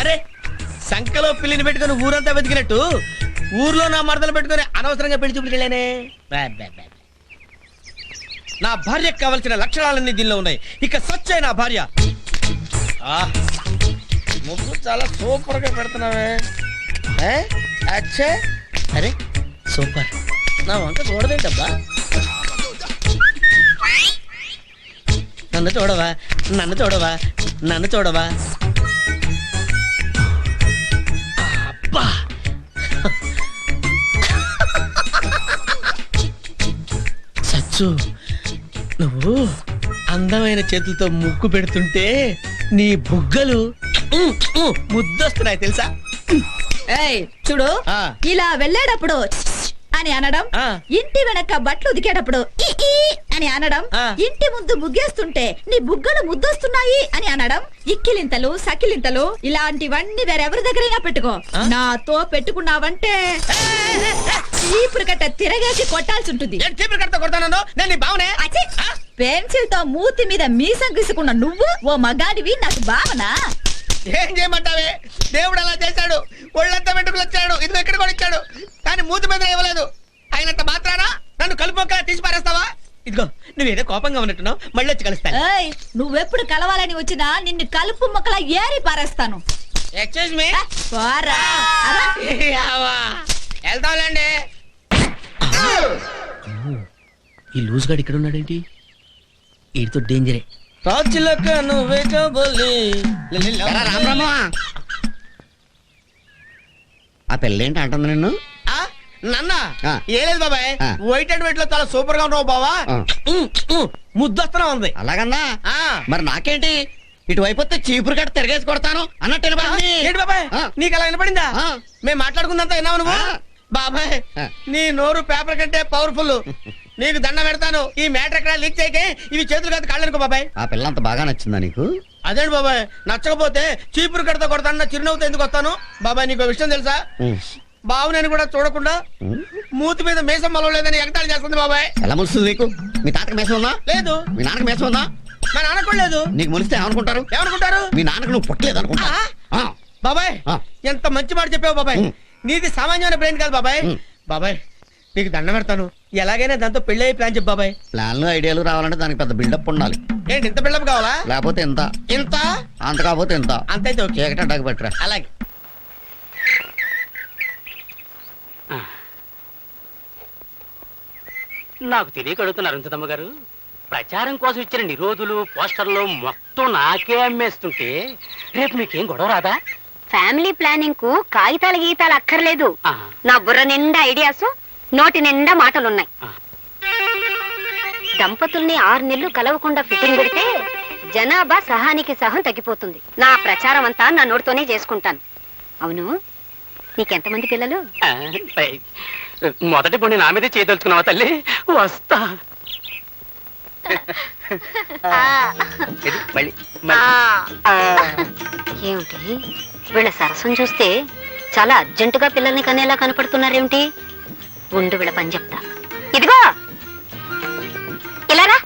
అరే సంకలో పిల్లిని పెట్టుకొని ఊరంతా వెతికినట్టు ఊర్లో నా మరదలు పెట్టుకొని అనవసరంగా పెళ్ళి చూపులకు నా భార్యకు కావలసిన లక్షణాలన్నీ దీనిలో ఉన్నాయి. ఇక సచ్చే నా భార్య. ముగ్గు చాలా సూపర్గా పెడుతున్నావే అచ్చే. అరే సూపర్. నా వంక చూడదేంటబ్బా నన్ను చూడవా నన్ను చూడవా నన్ను చూడవా. అబ్బా! సచ్చు నువ్వు అందమైన చేతులతో ముక్కు పెడుతుంటే నీ బుగ్గలు ముద్దొస్తున్నాయి తెలుసా? ఏయ్ చూడు. ఇలా వెళ్ళేటప్పుడు అని అనడం. ఇంటి వెనక బట్టలు ఈ అని అనడం. ఇంటి ముందు ముగ్గేస్తుంటే నీ బుగ్గలు ముద్దొస్తున్నాయి అని అనడం ఇక్కిలింతలు సకిలింతలు ఇలాంటివన్నీ వేరెవరి దగ్గరైనా పెట్టుకో? నాతో పెట్టుకున్నావంటే చీపురు కట్ట తిరగేసి కొట్టాల్సి ఉంటుంది నేను చీపురు కడతా కొడతాను నేను నీ బావనే! పెన్సిల్తో మూతి మీద మీసం గీసుకున్న నువ్వు ఓ మగాడివి నాకు భావన ఏం చేయమంటావే? దేవుడు అలా చేశాడు. ఒళ్ళంతా వెంట్రుకలు వచ్చాడు. ఇది ఎక్కడ కూడా ఇచ్చాడు. కానీ మూతి మీద ఇవ్వలేదు అయినంత మాత్రానా? నన్ను కలుపుక తీసి పారేస్తావా ఇదిగో నువ్వేదో కోపంగా ఉన్నట్టున్నావు. మళ్ళీ వచ్చి కలుస్తాను. ఏయ్ నువ్వెప్పుడు కలవాలని వచ్చినా నిన్ను కలుపు మొక్కల ఏరి పారేస్తాను. ఎక్స్క్యూజ్ మీ పోరా. అరా. వెళ్తాంలేండి ఈ లూజ్ గాడు ఇక్కడ ఉన్నాడేంటి వీడితో డేంజరే. రాచిలక నువ్వే కాబోలి ఆ పెళ్ళేంటి అంటుంది నిన్ను నన్న ఆ. ఏ లేదు బాబాయ్. వైట్ అండ్ వైట్లో చాలా సూపర్గా ఉన్నావు బావా ముద్దొస్తూనే ఉంది అలాగన్నా ఆ. మరి నాకేంటి ఇటువైపు వస్తే చీపురు కట్ట తిరగేసి కొడతాను అన్నట్టు. ఏంటి బాబాయ్. నీకు అలా వినపడిందా. మేము మాట్లాడుకుందంతా విన్నావు నువ్వు. బాబాయ్. నీ నోరు పేపర్ కంటే పవర్ఫుల్ నీకు దండం పెడతాను. ఈ మ్యాటర్ ఎక్కడ లీక్ చేయకే ఇవి చేతులు కాదు కాళ్ళు అనుకో బాబాయ్. ఆ పిల్ల అంత బాగా నచ్చిందా నీకు? అదేంటి బాబాయ్? నచ్చకపోతే చీపురు కడతా కొడతాను చిరునవ్వుతో ఎందుకు వస్తాను? బాబాయ్ నీకు విషయం తెలుసా? ఉమ్. బావు నేను కూడా చూడకుండా. మూతి మీద మీసం మలవలేదని ఎగతాళి చేస్తుంది బాబాయ్. ఎలా ములుస్తుంది నీకు? మీ తాతకి మేసం ఉందా? లేదు. మీ నాన్నకి మేసం ఉందా? మా నాన్న కూడా లేదు. నీకు ములిస్తే ఏమనుకుంటారు? ఏమనుకుంటారు? మీ నాన్నకు నువ్వు పుట్టలేదు అనుకుంటా? బాబాయ్. ఎంత మంచి మాట చెప్పావు బాబాయ్. నీది సామాన్యమైన బ్రెయిన్ కాదు బాబాయ్. బాబాయ్ నీకు దండం పెడతాను. ఎలాగైనా దాంతో పెళ్ళి అయ్యి ప్లాన్ చెప్పు బాబాయ్. ప్లాన్లు ఐడియాలు రావాలంటే దానికి పెద్ద బిల్డప్ ఉండాలి. ఏంటి ఇంత బిల్డప్ కావాలా? లేకపోతే ఎంత ఇంత? అంత కాకపోతే ఎంత అంతైతే ఓకే. చీకటి అడ్డాకి పెట్టరా. అలాగే. నాకు తెలియక అడుగుతున్నారు అరుంధతమ్మ గారు. ప్రచారం కోసం ఇచ్చిన నిరోధులు పోస్టర్లు మొత్తం నాకే అమ్మేస్తుంటే రేపు మీకేం గొడవ రాదా? ఫ్యామిలీ ప్లానింగ్కు కాగితాల గీతాలు అక్కర్లేదు. నా బుర్ర నిండా ఐడియాస్. నోటి నిండా మాటలున్నాయి. దంపతుల్ని ఆరు నెలలు కలవకుండా ఫిట్టింగ్ పెడితే జనాభా సహానికి సహం తగ్గిపోతుంది. నా ప్రచారం అంతా నా నోటితోనే చేసుకుంటాను. అవును నీకెంతమంది పిల్లలు? మొదటి పొండి నా మీదే చేయదలుచుకున్నావా తల్లి? వస్తా. ఏమిటి? వీళ్ళ సరసం చూస్తే చాలా అర్జెంటుగా పిల్లల్ని కనేలా కనపడుతున్నారేమిటి? ఉండు వీళ్ళ పని చెప్తా. ఇదిగో! ఇలా ఉండు.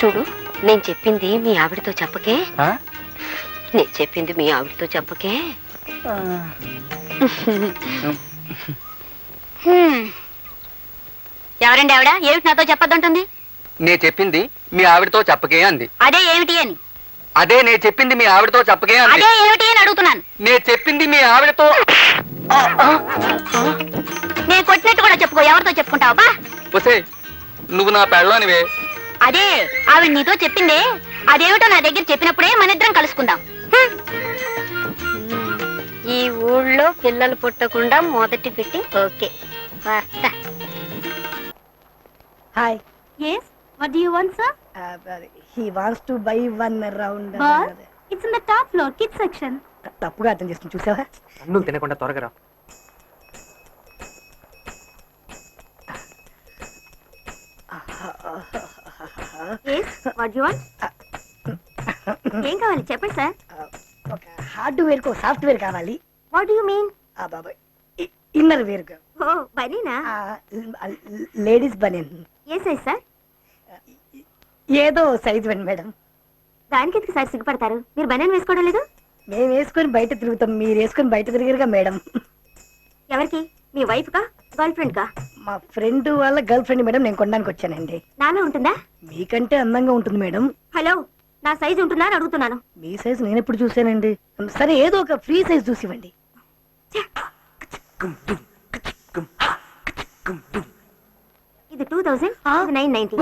చూడు నేను చెప్పింది మీ ఆవిడతో చెప్పకే? నేను చెప్పింది మీ ఆవిడతో చెప్పకే. ఎవరండి ఆవిడ? ఏమిటి నాతో చెప్పొద్దంటుంది? నే చెప్పింది మీ ఆవిడతో చెప్పకే అంది. అదే ఏమిటి అని. అదే నే చెప్పింది మీ ఆవిడతో చెప్పకే అంది. అదే ఏమిటి అని అడుగుతున్నాను. నే చెప్పింది మీ ఆవిడతో నేను కొట్టినట్టు కూడా చెప్పుకో ఎవరితో చెప్పుకుంటావా? బా? ఒసే నువ్వు నా పెళ్ళానివే. అదే ఆవిడ నీతో చెప్పిందే అదేమిటో నా దగ్గర చెప్పినప్పుడే మన ఇద్దరం కలుసుకుందాం. ఊళ్ళో పిల్లలు పుట్టకుండా మొదటి ఫిట్టింగ్ ఓకే వస్తా Hi. Yes, what do you want, sir? He wants to buy one round. uh, Ball? It's in the top floor, kids section. తప్పుగా అర్థం చేసుకుని చూసావా తినకుండా త్వరగా రా. వాట్ యు వాంట్ ఏం కావాలి చెప్పండి సార్ ఒక హార్డ్వేర్కు సాఫ్ట్వేర్ కావాలి వాట్ యు మీన్ ఆ బాబాయ్. ఇన్నర్ వేర్కు ఓ బనీనా? లేడీస్ బనియన్ ఏ సైజ్ సార్? ఏదో సైజ్ వెండి మేడం. దానికి ఎందుకు సార్ సిగ్గుపడతారు? మీరు బనీన్ వేసుకోవడం లేదు? మేము వేసుకొని బయట తిరుగుతాం. మీరు వేసుకొని బయట తిరిగారుగా మేడం. ఎవరికి? మీ వైఫ్ కా గర్ల్ ఫ్రెండ్ కా మా ఫ్రెండ్ వాళ్ళ గర్ల్ ఫ్రెండ్ మేడం నేను కొనడానికి వచ్చానండి. నాలో ఉంటుందా? మీకంటే అందంగా ఉంటుంది మేడం. హలో నా సైజ్ ఉంటుందా అని అడుగుతున్నాను. మీ సైజ్ నేను ఎప్పుడు చూసానండి సరే ఏదో ఒక ఫ్రీ సైజ్ చూసివ్వండి. ఇది టూ థౌసండ్ నైన్ నైన్టీ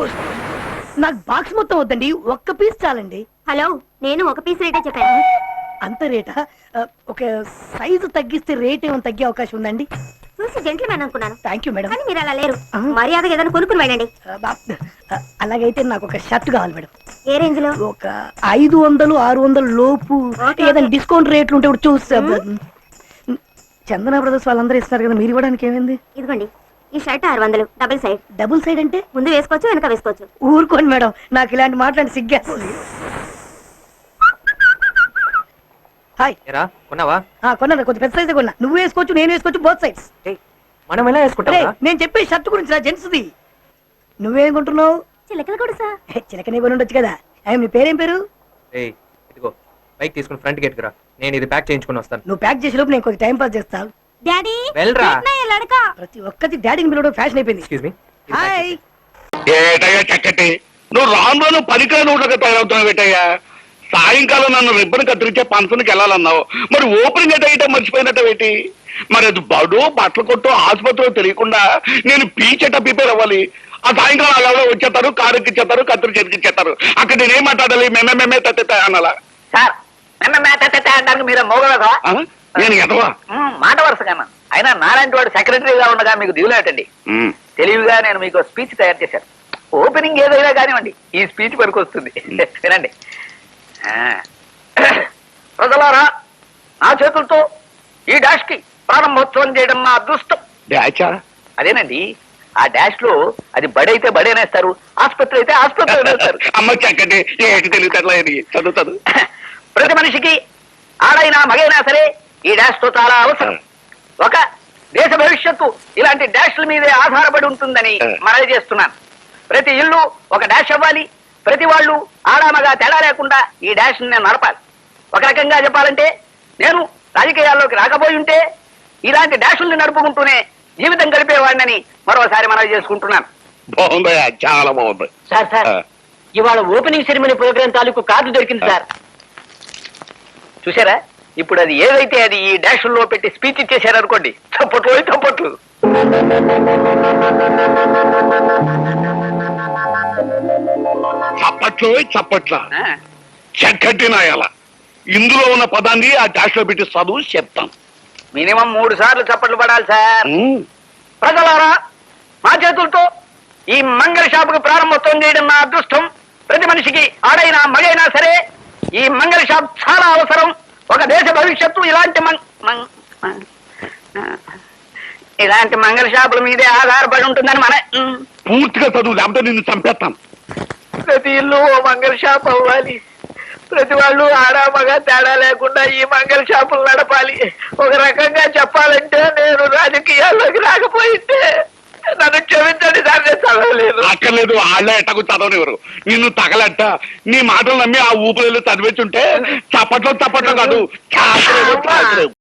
నాకు బాక్స్ మొత్తం వద్దండి. ఒక్క పీస్ చాలండి. హలో నేను ఒక పీస్ రేటే చెప్పాను. అంత రేటా ఒక సైజు తగ్గిస్తే రేట్ ఏమైనా తగ్గే అవకాశం ఉందండి? చూసి జెంట్లమెన్ అనుకున్నాను. థ్యాంక్ యూ మేడం కానీ మీరు అలా లేరు. మర్యాదగా ఏదైనా కొనుక్కుని వెళ్ళండి. అలాగైతే నాకు ఒక షర్ట్ కావాలి మేడం ఏ రేంజ్లో? ఒక ఐదు వందలు ఆరు వందలు లోపు ఏదైనా. డిస్కౌంట్ రేట్లు ఉంటే చూస్తా చందన బ్రదర్స్ వాళ్ళందరూ ఇస్తారు కదా మీరు ఇవ్వడానికి ఏమైంది? ఇదిగోండి ఈ షర్ట్ ఆరు వందలు డబుల్ సైడ్. డబుల్ సైడ్ అంటే? ముందు వేసుకోవచ్చు వెనక వేసుకోవచ్చు. ఊరుకోండి మేడం నాకు ఇలాంటి మాట్లాడి సిగ్గేస్తుంది హాయ్. ఏరా కొన్నావా? ఆ, కొన్నా కొంచెం పెద్ద సైజే కొన్నా. నువ్వు వేసుకోవచ్చు నేను వేసుకోవచ్చు బోత్ సైడ్స్ ఏయ్, మనం ఎలా వేసుకుంటాం నేను చెప్పే షర్ట్ గురించి నా జెంట్స్ది నువ్వేం కొంటున్నావు? చిలకలు కూడా సార్. చిలకనే కొని ఉండొచ్చు కదా. అయ్యి నీ పేరేం పేరు? ఏయ్ ఇదిగో బైక్ తీసుకుని ఫ్రంట్ గేట్ రా. నేను ఇది ప్యాక్ చేయించుకుని వస్తాను. నువ్వు ప్యాక్ చేసే లోపు నేను కొంచెం టైం పాస్ చేస్తాను డాడీ వెళ్ళరా. లడకా? ప్రతి ఒక్కటి డాడీని పిలవడం ఫ్యాషన్ అయిపోయింది. ఎక్స్క్యూజ్ మీ హాయ్ ఏటయ్యా చక్కటి. నువ్వు రాను రాను పనికిరా నోట్లకి తయారవుతున్నావు ఏటయ్యా? సాయంకాలం నన్ను రిబ్బన్ కత్తిరించే ఫంక్షన్కి వెళ్ళాలన్నావు. మరి ఓపెనింగ్ ఎట్ అయితే మర్చిపోయినట్టు ఏంటి? మరి అది బడు బట్టలు కొట్టు ఆసుపత్రిలో తెలియకుండా నేను పీచెట ప్రిపేర్ అవ్వాలి. ఆ సాయంకాలం అలా వచ్చేస్తారు కారు ఎక్కిచ్చేస్తారు కత్తిరి చెరికిచ్చేస్తారు అక్కడ నేనేం మాట్లాడాలి? మేమే మేమే తత్తే అనాలా? సార్ అనడానికి మోగలదా నేను ఎదవా మాట వరుసగా అయినా నాలాంటి వాడు సెక్రటరీగా ఉండగా మీకు దిగులేటండి తెలివిగా నేను మీకు స్పీచ్ తయారు చేశాను ఓపెనింగ్ ఏదైనా కానివ్వండి ఈ స్పీచ్ వరకు వస్తుంది వినండి ప్రజలారా నా చేతులతో ఈ డాష్కి ప్రారంభోత్సవం చేయడం మా అదృష్టం డాచా అదేనండి ఆ డాష్లో అది బడైతే బడేనేస్తారు ఆసుపత్రి అయితే ఆసుపత్రి అనేస్తారు అమ్మ చక్కటి ఏంటి ప్రతి మనిషికి ఆడైనా మగైనా సరే ఈ డాష్తో చాలా అవసరం. ఒక దేశ భవిష్యత్తు ఇలాంటి డాష్ల మీదే ఆధారపడి ఉంటుందని మనవి చేస్తున్నాను. ప్రతి ఇల్లు ఒక డాష్ అవ్వాలి. ప్రతి వాళ్ళు ఆడామగా తేడా లేకుండా ఈ డాష్ నేను నడపాలి. ఒక రకంగా చెప్పాలంటే నేను రాజకీయాల్లోకి రాకపోయి ఉంటే ఇలాంటి డాషుల్ని నడుపుకుంటూనే జీవితం గడిపేవాడినని మరోసారి మనవి చేసుకుంటున్నాను. చాలా బాగుంది. Sir sir. ఇవాళ ఓపెనింగ్ సెరమనీ ప్రోగ్రామ్ తాలూకు కార్డు దొరికింది సార్. చూసారా ఇప్పుడు అది ఏదైతే అది ఈ డాషుల్లో పెట్టి స్పీచ్ ఇచ్చేసారు అనుకోండి చప్పట్లు చప్పట్లు. చప్పట్లు చప్పట్ల. చక్కటి నాయాల ఇందులో ఉన్న పదాన్ని ఆ డాష్లో పెట్టి చదువు చెప్తాం. మినిమం మూడు సార్లు చప్పట్లు పడాలి సార్. ప్రజలారా మా చేతులతో ఈ మంగళ షాపుకి ప్రారంభోత్సవం చేయడం నా అదృష్టం. ప్రతి మనిషికి ఆడైనా మగైనా సరే ఈ మంగళ షాప్ చాలా అవసరం. ఒక దేశ భవిష్యత్తు ఇలాంటి ఇలాంటి మంగళ షాపుల మీదే ఆధారపడి ఉంటుందని మన. పూర్తిగా చదువు లేకపోతే నిన్ను చంపేస్తాం. ప్రతి ఇల్లు ఓ మంగళ షాప్ అవ్వాలి. ప్రతి వాళ్ళు ఆడా మగ తేడా లేకుండా ఈ మంగళ షాపులు నడపాలి. ఒక రకంగా చెప్పాలంటే నేను రాజకీయాల్లోకి రాకపోయింటే నన్ను క్షమించండి సార్ నేను చదవలేదు. అక్కర్లేదు వాళ్ళే ఎట్టకు చదవనివ్వరు. నిన్ను తగలట్ట నీ మాటలు నమ్మి ఆ ఊపిరిలో చదివించుంటే చప్పట్లో చప్పట్లో కాదు. చాకరేమో చాకరేమో.